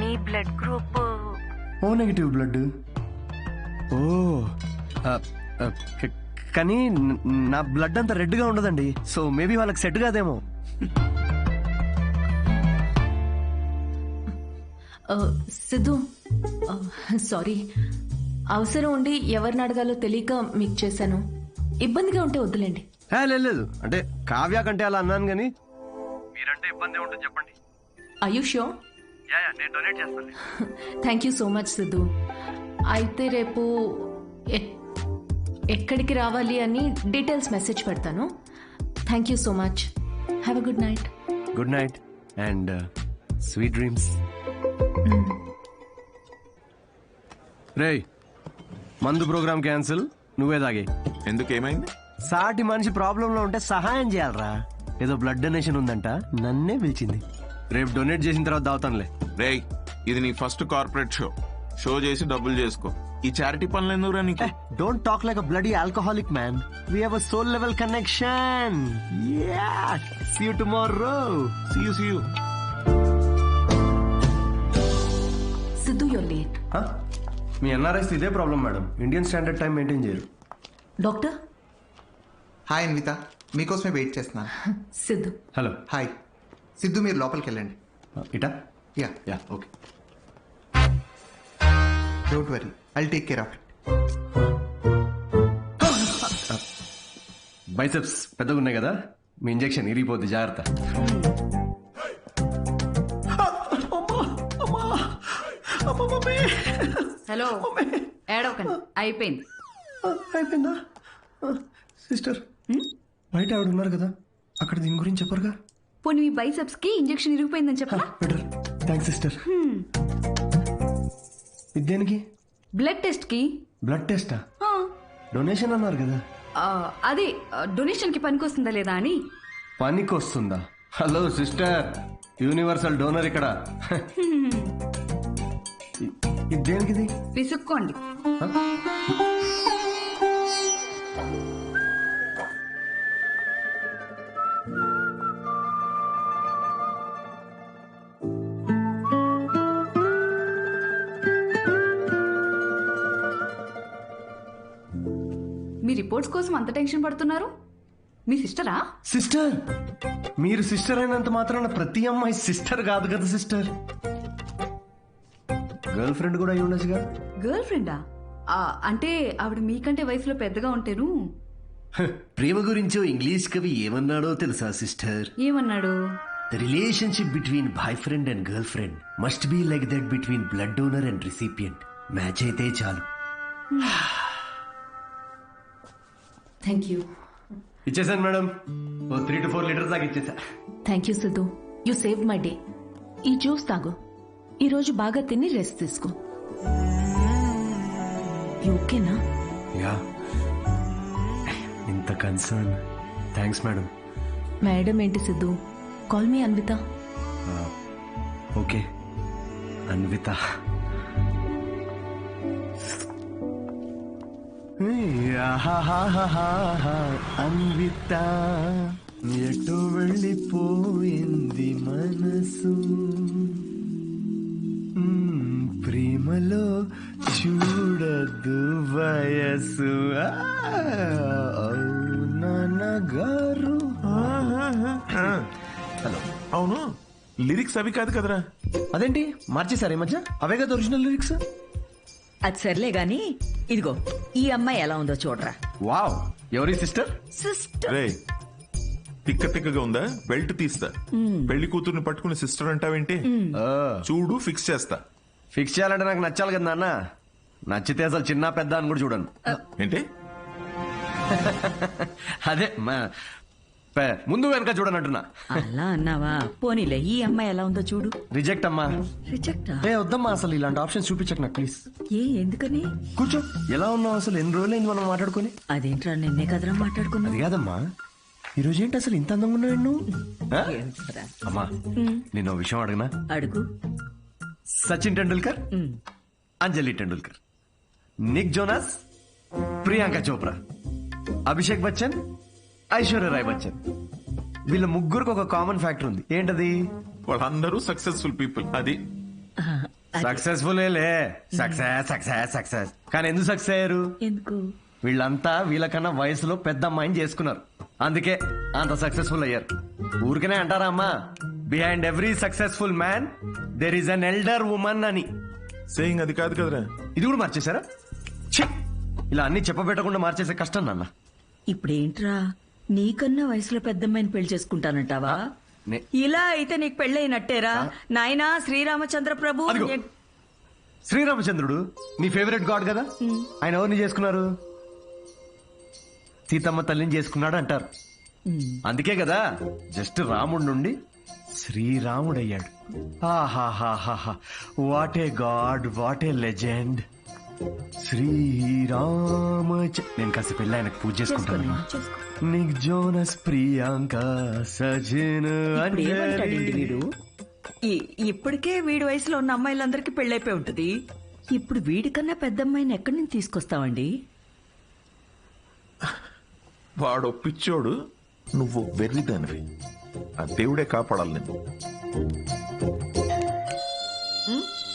నీ blood group O negative blood O ఆ, ఆ, క- కానీ న- నా బ్లడ్ అంత రెడ్గా ఉండదండి. సో మేబీ వాళ్ళకి సెట్ కాదేమో. సిద్ధు సారీ అవసరం ఉండి ఎవరిని అడగాలో తెలియక మీకు చేశాను. ఇబ్బందిగా ఉంటే వద్దులేండి. హే, లేదు లేదు. అంటే కావ్య కంటే అలా అన్నాను కానీ మీరంటే ఇబ్బంది ఉంటుంది చెప్పండి. చేస్తాను thank you so much Siddhu అయితే రేపు ఎక్- ఎక్కడికి రావాలి అని డీటెయిల్స్ మెసేజ్ పెడతాను. Thank you so much have a good night good night and sweet dreams రేయ్ మందు ప్రోగ్రామ్ క్యాన్సిల్ నువ్వే తాగే. ఎందుకు ఏమైంది సాటి మనిషి ప్రాబ్లం లో ఉంటే సహాయం చేయాలరా. ఏదో బ్లడ్ డొనేషన్ ఉందంట నన్నే పిలిచింది. రేపు డొనేట్ చేసిన తర్వాత దావుతానులే. రేయ్ ఇది నీ ఫస్ట్ కార్పొరేట్ షో. షో చేసి డబ్బులు చేసుకో. ఈ చారిటీ పనులు ఎందుకురా నీకు? Don't talk like a bloody alcoholic man we have a soul level connection yeah see you tomorrow see you see you Siddhu your late me NRS ఇదే problem madam Indian standard time maintain చేయరు. Doctor hi Anvitha మీకోసమే wait చేస్తున్నాను. Siddhu. Hello hi Siddhu మీరు లోపలికి వెళ్ళండి. ఇటా? Yeah yeah okay don't worry I'll take care of it biceps పెద్దగా ఉన్నాయి కదా? మీ ఇంజెక్షన్ ఇరిగిపోద్ది. జాగ్రత్త. హలో ఏడవకండి. అయిపోయింది. అయిపోయిందా? సిస్టర్ బయట ఆవిడ ఉన్నారు కదా? అక్కడ దీని గురించి చెప్పరుగా? పోనీ మీ బైసెప్స్కి ఇంజెక్షన్ ఇరిగిపోయిందని చెప్పరా? బెటర్ థ్యాంక్స్ సిస్టర్ ఇది దేనికి? బ్లడ్ టెస్ట్కి. బ్లడ్ టెస్టా డొనేషన్ అన్నారు కదా. అదే డొనేషన్కి పనికొస్తుందా లేదా అని? పనికి వస్తుందా హలో సిస్టర్ యూనివర్సల్ డోనర్ ఇక్కడ దేనికిది? విసుక్కోండి. రిపోర్ట్స్ కోసం అంత టెన్షన్ పడుతున్నారు? మీ సిస్టరా? సిస్టర్ మీరు సిస్టర్ అయినంత మాత్రాన ప్రతి అమ్మాయి సిస్టర్ కాదు కదా సిస్టర్? గర్ల్ ఫ్రెండ్ కూడా అయి ఉండొచ్చుగా? గర్ల్ ఫ్రెండా? అంటే ఆవిడ మీకంటే వయసులో పెద్దగా ఉంటేను? ప్రేమ గురించో ఇంగ్లీష్ కవి ఏమన్నాడో తెలుసా సిస్టర్? ఏమన్నాడు? The relationship between boy friend and girl friend must be like that between blood donor and recipient match అయితే చాలు. థ్యాంక్ యూ ఇచ్చేసాను madam. O three two four litres దాకా ఇచ్చేసా. Thank you Siddhu. You save my day ఈ juice తాగు. ఈ రోజు బాగా తిని రెస్ట్ తీసుకో. ఓకేనా యా. ఇంత కన్సర్న్ థ్యాంక్స్ మేడం. మేడం ఏంటి Siddhu? Call me Anvitha. Okay. Anvitha. Anvitha ఎటు వెళ్ళిపోయింది మనసు? ప్రేమలో చూడదు వయసు ఆ, నాన్నగారు? హలో. అవును. లిరిక్స్ అవి కాదు కదరా. అదేంటి? మార్చేశారు ఈ మధ్య? అవే కదా ఒరిజినల్ లిరిక్స్ అది సర్లే గాని ఇదిగో ఈ అమ్మాయి ఎలా ఉందో చూడరా. వావ్ ఎవరి సిస్టర్? సిస్టర్. రే తిక్క తిక్కగా ఉందా? బెల్ట్ తీస్తా. పెళ్ళి కూతుర్ని పట్టుకుని సిస్టర్ అంటావేంటి? చూడు ఫిక్స్ చేస్తా. ఫిక్స్ చేయాలంటే నాకు నచ్చాలి కదా నాన్న. నచ్చితే అసలు చిన్న పెద్ద అని కూడా చూడను. ఏంటి? అదే మా- పె- ముందు వెనక చూడనంటున్నా అలా అన్నావా? పోనీలే ఈ అమ్మాయి ఎలా ఉందో చూడు. రిజెక్ట్ అమ్మా. రిజెక్టా ఏ వద్దమ్మా అసలు ఇలాంటి ఆప్షన్స్ చూపించకు నాకు ప్లీజ్ ఏ ఎందుకని? కూర్చో. ఎలా ఉన్నావు అసలు? ఎన్ని రోజులైంది మనం మాట్లాడుకొని? అదేంట్రా నిన్నే కదరా మాట్లాడుకున్నా అది కాదమ్మా. ఈ రోజు ఏంటి అసలు ఇంత అందంగా ఉన్నావు నువ్వు ఆ? అమ్మా నేను ఓ విషయం అడగనా? అడుగు. సచిన్ టెండూల్కర్ ఉమ్. Anjali Tendulkar Nick Jonas Priyanka Chopra Abhishek Bachchan Aishwarya Rai Bachchan. వీళ్ళ ముగ్గురికి ఒక కామన్ ఫ్యాక్టర్ ఉంది. ఏంటది? వాళ్ళందరూ సక్సెస్ఫుల్ పీపుల్ అది. సక్సెస్ఫుల్ లే సక్సెస్ సక్సెస్ సక్సెస్ కానీ ఎందుకు సక్సెస్ అయ్యారు? ఎందుకు? వీళ్ళంతా వీళ్ళకన్నా వయసులో పెద్ద అమ్మాయిని చేసుకున్నారు. అందుకే అంత సక్సెస్ఫుల్ అయ్యారు. ఊరికనే అంటారా అమ్మా? Behind every successful man there is an elder woman అని. సేయింగ్ అది కాదు కదరా. ఇది కూడా మార్చేశారా! ఇలా అన్ని చెప్పబెట్టకుండా మార్చేసే కష్టం నాన్న. ఇప్పుడేంట్రా? నీకన్నా వయసులో పెద్దమ్మాయిని పెళ్ళి చేసుకుంటానంటావా? నే- ఇలా అయితే నీకు పెళ్ళైనట్టేరా నాయనా శ్రీరామచంద్ర ప్రభు అదిగో. శ్రీరామచంద్రుడు నీ ఫేవరెట్ గాడ్ కదా? ఆయన ఎవరిని చేసుకున్నారు? సీతమ్మ తల్లిని చేసుకున్నాడు అంటారు అందుకే కదా జస్ట్ రాముడి నుండి శ్రీరాముడయ్యాడు. ఆహాహాహాహా. What a god what a legend. Srirama నేను కాస్త పెళ్ళి ఆయనకు పూజ చేసుకుంటాను. నిక్ జోనస్ ప్రియాంక సజిన్ ఇప్పుడు ఏమంటాడండి వీడు? ఈ- ఇప్పటికే వీడి వయసులో ఉన్న అమ్మాయిలందరికీ పెళ్ళైపోయి ఉంటది. ఇప్పుడు వీడికన్నా పెద్దమ్మాయిని ఎక్కడి నుంచి తీసుకొస్తావండి? వాడు పిచ్చోడు నువ్వు వెర్రిదానివి. ఆ దేవుడే కాపాడాలి నేను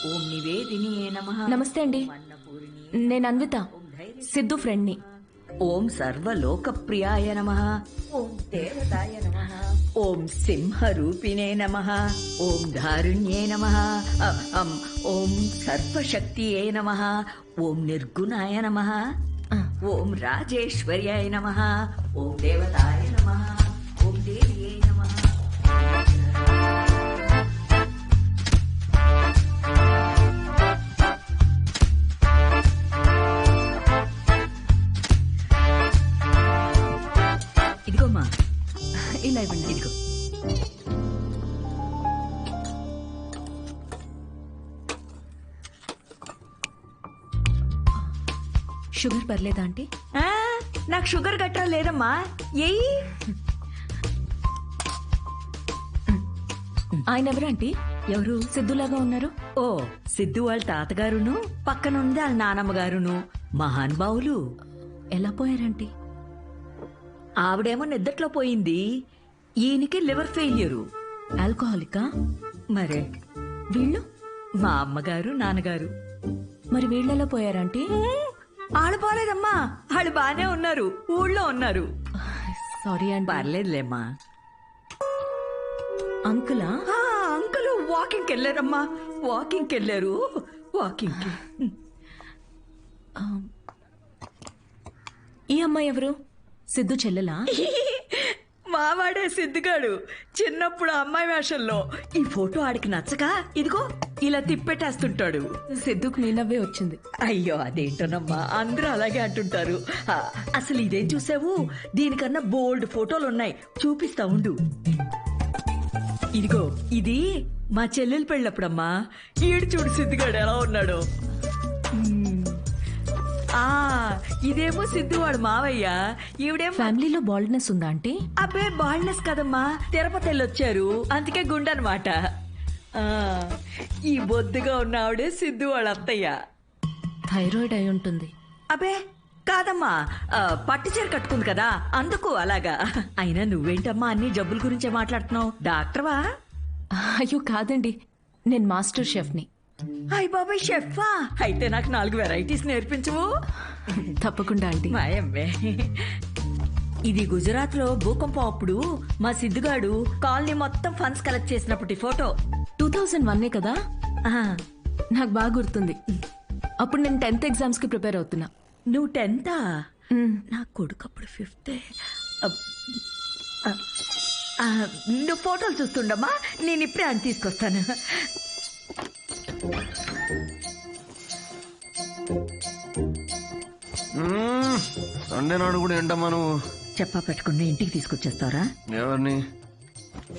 ఓం నివేదిని నమః. నమస్తే అండి. నేను అన్విత సిద్ధు ఫ్రెండ్ని. ఓం సర్వలోకప్రియాయ నమ. ఓం దేవతాయ నమ. ఓం సింహరూపిణే నమ. ఓం ధారుణ్యే నమ. ఓం సర్వశక్తియే నమ. ఓం నిర్గుణాయ నమ. ఓం రాజేశ్వర్యాయ నమ. ఓం దేవతాయ నమ. షుగర్ పర్లేదా ఆంటీ? ఆ, నాకు షుగర్ గట్రా లేదమ్మా. ఏయ్. ఆయన ఎవరు ఆంటీ? ఎవరు? సిద్ధులాగా ఉన్నారు? ఓ సిద్ధు వాళ్ళ తాతగారును పక్కనుంది వాళ్ళ నానమ్మ గారును మహానుభావులు ఎలా పోయారంటీ? ఆవిడేమో నిద్దట్లో పోయింది. ఈయనకి లివర్ ఫెయిల్యూరు. ఆల్కహాలికా? మరే. వీళ్ళు? మా అమ్మగారు నాన్నగారు. మరి వీళ్ళెలా పోయారంటీ ఆళ్ళు పోలేదమ్మా. వాళ్ళు బానే ఉన్నారు. ఊళ్ళో ఉన్నారు. సారీ అండి. పర్లేదులేమ్మా. అంకులా? ఆ, అంకుల్ వాకింగ్కి వెళ్ళారమ్మా వాకింగ్కి. వెళ్ళారు వాకింగ్కి ఈ అమ్మాయి ఎవరు? సిద్ధు చెల్లెలా? మావాడే సిద్ధిగాడు. చిన్నప్పుడు అమ్మాయి వేషంలో. ఈ ఫోటో ఆడికి నచ్చక? ఇదిగో ఇలా తిప్పెట్టేస్తుంటాడు. సిద్ధుకు మీ నవ్వే వచ్చింది. అయ్యో అదేంటోనమ్మా? అందరూ అలాగే అంటుంటారు. అసలు ఇదేం చూసావు? దీనికన్నా బోల్డ్ ఫోటోలు ఉన్నాయి చూపిస్తా ఉండు. ఇదిగో ఇది మా చెల్లెలు పెళ్ళప్పుడమ్మా. ఈడు చూడు సిద్ధిగాడు ఎలా ఉన్నాడు. ఆ ఇదేమో సిద్ధువాడు మావయ్య. ఈవిడేమో ఫ్యామిలీలో బాల్డ్నెస్ ఉందా ఆంటీ అబ్బే బాల్నెస్ కదమ్మా. తిరుపతి వెళ్ళొచ్చారు అందుకే గుండెనమాట. ఈ బొద్దుగా ఉన్న ఆవిడే సిద్ధు వాళ్ళ అత్తయ్య. థైరాయిడ్ అయి ఉంటుంది. అబే కాదమ్మా. పట్టు చీర కట్టుకుంది కదా అందుకు అలాగా. అయినా నువ్వేంటమ్మా అన్ని జబ్బుల గురించే మాట్లాడుతున్నావు? డాక్టర్వా? అయ్యో కాదండి. నేను మాస్టర్ షెఫ్ని. అయ్య బాబాయ్ షెఫా. అయితే నాకు నాలుగు వెరైటీస్ నేర్పించవు తప్పకుండా ఆంటీ మాయమ్మే ఇది గుజరాత్లో భూకంపం అప్పుడు మా సిద్ధుగాడు కాలనీ మొత్తం ఫండ్స్ కలెక్ట్ చేసినప్పటి ఫోటో. టూ థౌజండ్ వన్నే కదా? నాకు బాగా గుర్తుంది. అప్పుడు నేను టెన్త్ ఎగ్జామ్స్కి ప్రిపేర్ అవుతున్నా. నువ్వు టెన్తా? నా కొడుకు అప్పుడు ఫిఫ్త్. నువ్వు ఫోటోలు చూస్తుండమ్మా. నేను ఇప్పుడే అని తీసుకొస్తాను. సండే నాడు కూడా ఏంటమ్మా నువ్వు? చెప్పా పెట్టుకుని ఇంటికి తీసుకొచ్చేస్తారా ఎవరిని?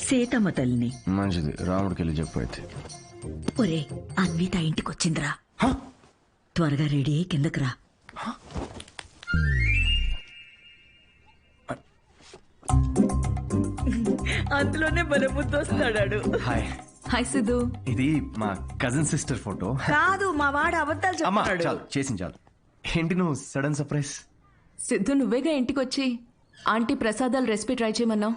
సీతమ్మ తల్లిని. మంచిది. రాముడికి వెళ్ళి చెప్పు అయితే. ఒరే అన్విత ఇంటికి వచ్చిందిరా. త్వరగా రెడీ అయ్యి కిందకి రా. అందులోనే బలముద్దు వస్తాడాడు హాయ్. హాయ్ సిద్ధు ఇది మా కజిన్ సిస్టర్ ఫోటో కాదు మా వాడు అబద్ధాలు అమ్మా చెప్తాడు చాలు చేసింది చాలు. ఏంటి నువ్వు సడన్ సర్ప్రైజ్ సిద్ధు నువ్వేగా ఇంటికి వచ్చి ఆంటీ ప్రసాదాలు రెసిపీ ట్రై చేయమన్నావు?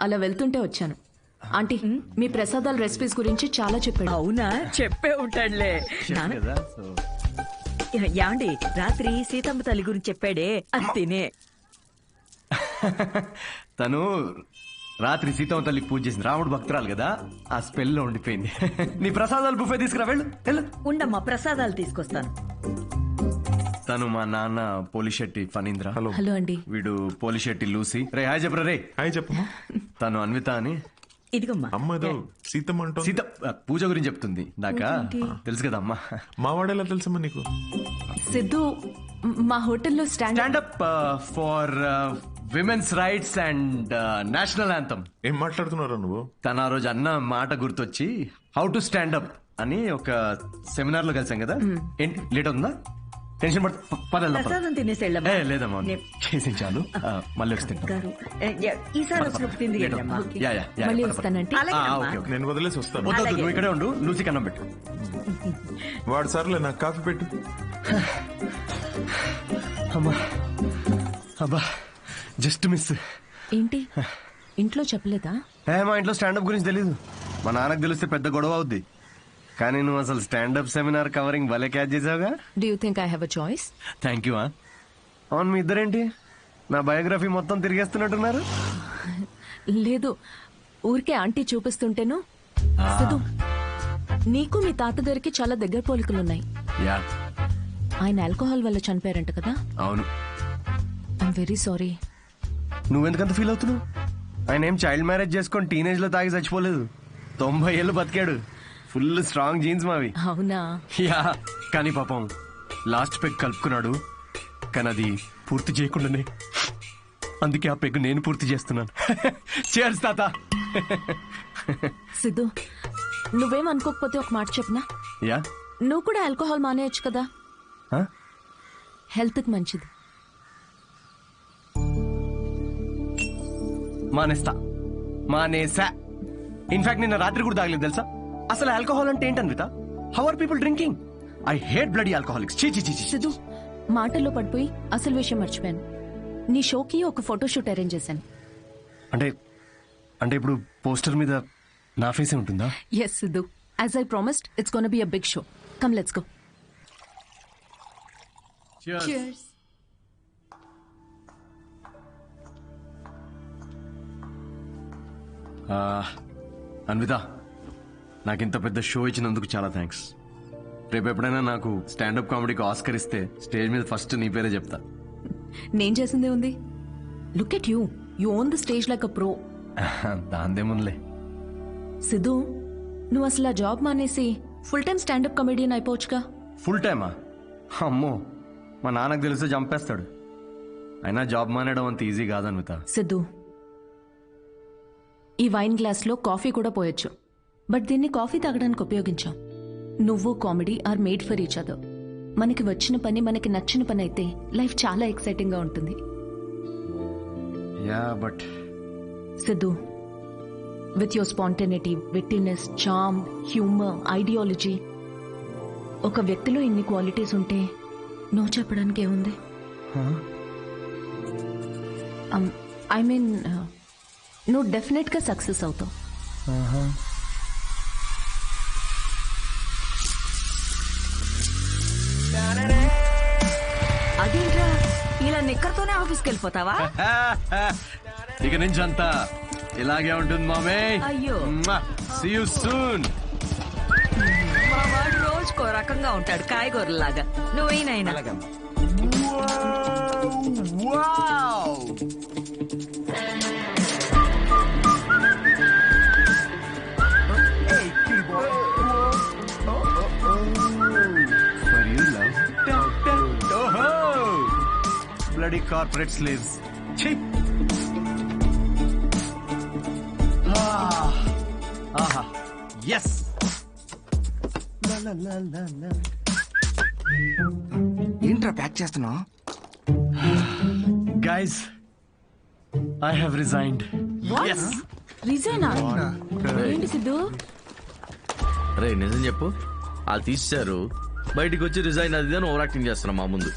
అలా వెళ్తుంటే వచ్చాను. ఆంటీ మీ ప్రసాదాల రెసిపీస్ గురించి చాలా చెప్పాడు. అవునా? చెప్పే ఉంటాడులే. నాన్న. కదా సో యాండి రాత్రి సీతమ్మ తల్లి గురించి చెప్పాడే. అది తినే. తను రాత్రి సీతమ్మ తల్లికి పూజ చేసింది రాముడు భక్తురాలు కదా ఆ స్పెల్లో ఉండిపోయింది. నీ ప్రసాదాలు బుఫే తీసుకురా వెళ్ళు వెళ్ళు. ఉండమ్మా ప్రసాదాలు తీసుకొస్తాను. తను మా నాన్న పోలిశెట్టి ఫణీంద్ర. హలో. హలో అండి. వీడు పోలిశెట్టి లూసి. రే హాయ్ చెప్పరా రే హాయ్ చెప్పమ్మా తను అన్విత అని. ఇదిగమ్మా. అమ్మ ఏదో సీతమ్మ అంటావు సీత పూజ గురించి చెప్తుంది. నాక తెలుసు కదా అమ్మా. మా వాడేలా తెలుసమ్మా నీకు? సిద్ధు మ్- హోటల్లో stand stand up for women's rights and national anthem ఏం మాట్లాడుతున్నారా నువ్వు? తన ఆ రోజు అన్న మాట గుర్తొచ్చి హౌ టు స్టాండప్ అని ఒక సెమినార్లో కలిసాం కదా? ఏంటి లేట్ అవుతుందా? టెన్షన్ పడ పదల్లా ప్రసాదం తినేసి వెళ్ళమ్మా. ఏ లేదమ్మా. నే- చాలు. ఆ, మళ్ళీ వచ్చి తింటాం. గారు ఏ, ఏ, ఈసారి వచ్చినప్పుడు తింది లేట్ వెళ్ళమ్మా అవుతుంది. యా, యా, యా, మళ్ళీ పద, పద. వస్తానంటే? ఆ, అలాగేనమ్మా. Okay, okay. నేను వదిలేసి వస్తాను. వద్దు, వద్దు, అలాగే. నువ్వు ఇక్కడే ఉండు లూసి కన్నం పెట్టు. వాడు సర్లే నాకు కాఫీ పెట్టు. అమ్మా. అబ్బా. Just miss. ఏంటి? ఇంట్లో చెప్పలేదా? ఏ మా ఇంట్లో స్టాండప్ గురించి తెలీదు. మా నాన్నకు తెలిస్తే పెద్ద గొడవ అవుద్ది. కానీ నువ్వు అసలు స్టాండప్ సెమినార్ కవరింగ్ భలే catch చేసావుగా? Do you think I have a choice thank you అవును మీ ఇద్దరేంటి? నా బయోగ్రఫీ మొత్తం తిరిగేస్తున్నట్టున్నారు. లేదు ఊరికే ఆంటీ చూపిస్తుంటేను. నీకు మీ తాతగారికి చాలా దగ్గర పోలికలున్నాయి. యా. ఆయన ఆల్కహాల్ వల్ల చనిపోయారంట కదా? అవును. ఐఎమ్ వెరీ సారీ నువ్వెందుకంత ఫీల్ అవుతున్నావు? ఆయన ఏం చైల్డ్ మ్యారేజ్ చేసుకొని టీనేజ్లో తాగి చచ్చిపోలేదు. తొంభై ఏళ్ళు బతికాడు. ఫుల్ స్ట్రాంగ్ జీన్స్ మావి. అవునా? యా. కానీ పాపం లాస్ట్ పెగ్ కలుపుకున్నాడు. కానీ అది పూర్తి చేయకుండానే అందుకే ఆ పెగ్ నేను పూర్తి చేస్తున్నాను. చేర్స్ తాత. సిద్ధు నువ్వేం అనుకోకపోతే ఒక మాట చెప్పనా? యా. నువ్వు కూడా ఆల్కహాల్ మానేయచ్చు కదా? హెల్త్కి మంచిది. మానేస్తా. మానేసా. ఇన్ఫాక్ట్ నిన్న రాత్రి కూడా తాగలేదు తెలుసా? అసలు ఆల్కహాల్ అంటే ఏంటన్విత how are people drinking I hate bloody alcoholics చీ చీ చీ చీ. సిద్ధు మాటల్లో పడిపోయి అసలు విషయం మర్చిపోయాను. నీ షోకి ఒక ఫోటోషూట్ అరేంజ్ చేశాను. అంటే అంటే ఇప్పుడు పోస్టర్ మీద నా ఫేసే ఉంటుందా? Yes Siddhu. As I promised it's gonna be a big show come let's go ఆ, అన్విత నాకు ఇంత పెద్ద షో ఇచ్చినందుకు చాలా థ్యాంక్స్ రేపు ఎప్పుడైనా నాకు స్టాండప్ కామెడీకి ఆస్కర్ ఇస్తే స్టేజ్ మీద ఫస్ట్ నీ పేరే చెప్తా. నేను చేసిందే ఉంది. Look at you you own the stage like a pro దాందేముందిలే Siddhu నువ్వు అసలు ఆ జాబ్ మానేసి full time stand up comedian అయిపోవచ్చుగా. Full టైమా అమ్మో మా నాన్నకు తెలిస్తే చంపేస్తాడు. అయినా జాబ్ మానేయడం అంత ఈజీ కాదన్విత సిద్ధు ఈ వైన్ గ్లాస్లో కాఫీ కూడా పోయొచ్చు. బట్ దీన్ని కాఫీ తాగడానికి ఉపయోగించాం. నువ్వు comedy are made for each other. మనకి వచ్చిన పని మనకి నచ్చిన పని అయితే లైఫ్ చాలా ఎక్సైటింగ్గా ఉంటుంది. Yeah but Siddhu with your spontaneity wittiness charm humour ideology ఒక వ్యక్తిలో ఇన్ని క్వాలిటీస్ ఉంటే నో చెప్పడానికి ఏముంది ఐ మీన్ నువ్వు డెఫినెట్గా సక్సెస్ అవుతావు. అదేంట్రా? ఇలా నిక్కర్తోనే ఆఫీస్కి వెళ్ళిపోతావా? ఇక నుంచి అంతా ఇలాగే ఉంటుంది మామే. అయ్యో. సీ యూ సూన్ మా వాడు రోజుకో రకంగా ఉంటాడు కాయగూరలాగా నువ్వేనాయన? For bloody corporate sleeves intro pack చేస్తున్నా గైస్ ఐ హావ్ రిజైన్డ్ రే నిజం చెప్పు. అది తీశారు బయటికి వచ్చి రిజైన్ అది ఓవర్ యాక్టింగ్ చేస్తున్నా మా ముందు.